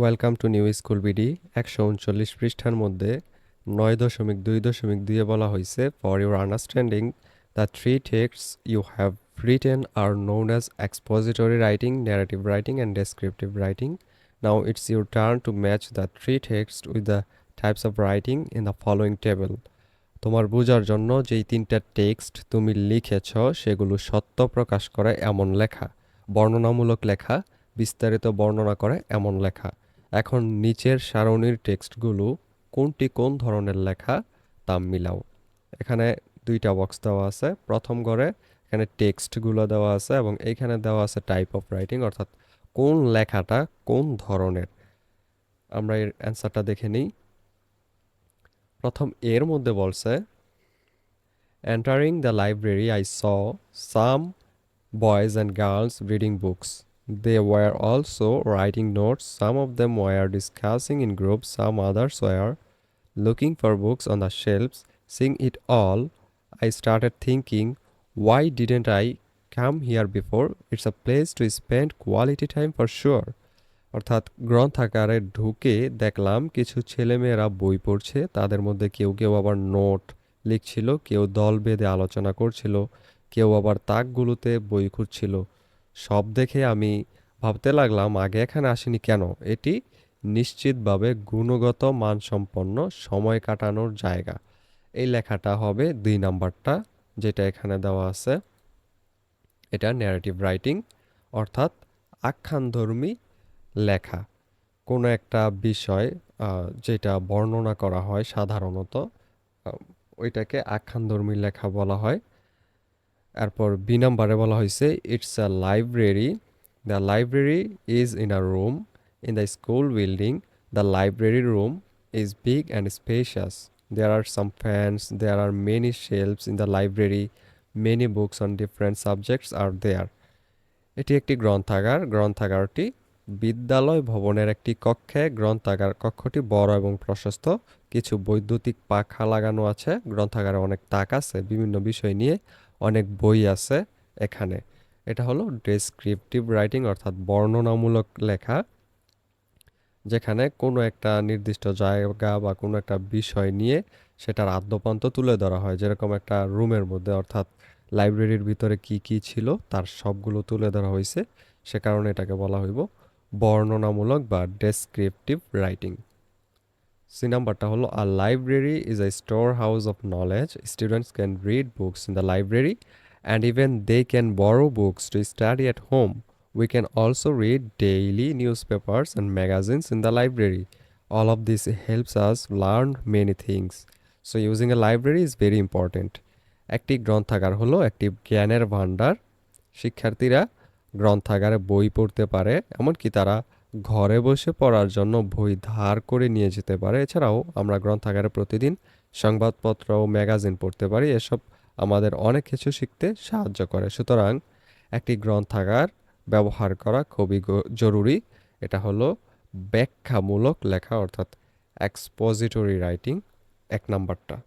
Welcome to new school BD একশো উনচল্লিশ পৃষ্ঠার মধ্যে নয় দশমিক দুই দশমিক দুইয়ে বলা হয়েছে for your understanding the three text you have written are known as expository writing narrative writing and descriptive writing now it's your turn to match the three text with the types of writing in the following table তোমার বোঝার জন্য যেই তিনটা text তুমি লিখেছ, সেগুলো সত্য প্রকাশ করে এমন লেখা। বর্ণনামূলক লেখা, বিস্তারিত বর্ণনা করে এমন লেখা। এখন নিচের সারণীর টেক্সটগুলো কোনটি কোন ধরনের লেখা, তা মিলাও। এখানে দুইটা বক্স দেওয়া আছে। প্রথম ঘরে এখানে টেক্সটগুলো দেওয়া আছে এবং এইখানে দেওয়া আছে টাইপ অফ রাইটিং অর্থাৎ কোন লেখাটা কোন ধরনের। আমরা এর অ্যান্সারটা দেখে নিই। প্রথম এর মধ্যে বলছে entering the library I saw some boys and girls reading books They were also writing notes. Some of them were discussing in groups, some others were looking for books on the shelves. Seeing it all, I started thinking, why didn't I come here before? It's a place to spend quality time for sure. অর্থাৎ গ্রন্থাগারে ঢুকে দেখলাম কিছু ছেলেমেয়েরা বই পড়ছে তাদের মধ্যে কেউ কেউ আবার নোট লিখছিল কেউ দল বেঁধে আলোচনা করছিল কেউ আবার তাকগুলোতে বই খুঁজছিল সব দেখে আমি ভাবতে লাগলাম, আগে এখানে আসিনি কেন? এটি নিশ্চিতভাবে গুণগত মানসম্পন্ন সময় কাটানোর জায়গা। এই লেখাটা হবে দুই নাম্বারটা, যেটা এখানে দেওয়া আছে। এটা ন্যারেটিভ রাইটিং অর্থাৎ আখ্যানধর্মী লেখা। কোনো একটা বিষয় যেটা বর্ণনা করা হয় সাধারণত ওইটাকে আখ্যানধর্মী লেখা বলা হয়। এরপর বি নাম্বারে বলা হয়েছে it's a library the library is in a room in the school building the library room is big and spacious there are some fans there are many shelves in the library many books on different subjects are there এটি একটি গ্রন্থাগার। গ্রন্থাগারটি বিদ্যালয় ভবনের একটি কক্ষে। গ্রন্থাগার কক্ষটি বড় এবং প্রশস্ত। কিছু বৈদ্যুতিক পাখা লাগানো আছে। গ্রন্থাগারে অনেক তাক আছে। বিভিন্ন বিষয় নিয়ে অনেক বই আছে এখানে। এটা হলো ডেসক্রিপটিভ রাইটিং অর্থাৎ বর্ণনামূলক লেখা, যেখানে কোনো একটা নির্দিষ্ট জায়গা বা কোনো একটা বিষয় নিয়ে সেটার আদ্যপান্ত তুলে ধরা হয়। যেরকম একটা রুমের মধ্যে অর্থাৎ লাইব্রেরির ভিতরে কি কি ছিল তার সবগুলো তুলে ধরা হয়েছে। সে কারণে এটাকে বলা হইব বর্ণনামূলক বা ডেসক্রিপটিভ রাইটিং সি নাম্বারটা হলো a library is a store house of knowledge students can read books in the library and even they can borrow books to study at home We can also read daily newspapers and magazines in the library. All of this helps us learn many things. So, using a library is very important. একটি গ্রন্থাগার হলো একটি জ্ঞানের ভাণ্ডার শিক্ষার্থীরা গ্রন্থাগারে বই পড়তে পারে এমনকি তারা ঘরে বসে পড়ার জন্য বই ধার করে নিয়ে যেতে পারে। এছাড়াও আমরা গ্রন্থাগারে প্রতিদিন সংবাদপত্র ও ম্যাগাজিন পড়তে পারি। এসব আমাদের অনেক কিছু শিখতে সাহায্য করে। সুতরাং একটি গ্রন্থাগার ব্যবহার করা খুবই জরুরি। এটা হলো ব্যাখ্যামূলক লেখা, অর্থাৎ এক্সপোজিটরি রাইটিং এক নাম্বারটা।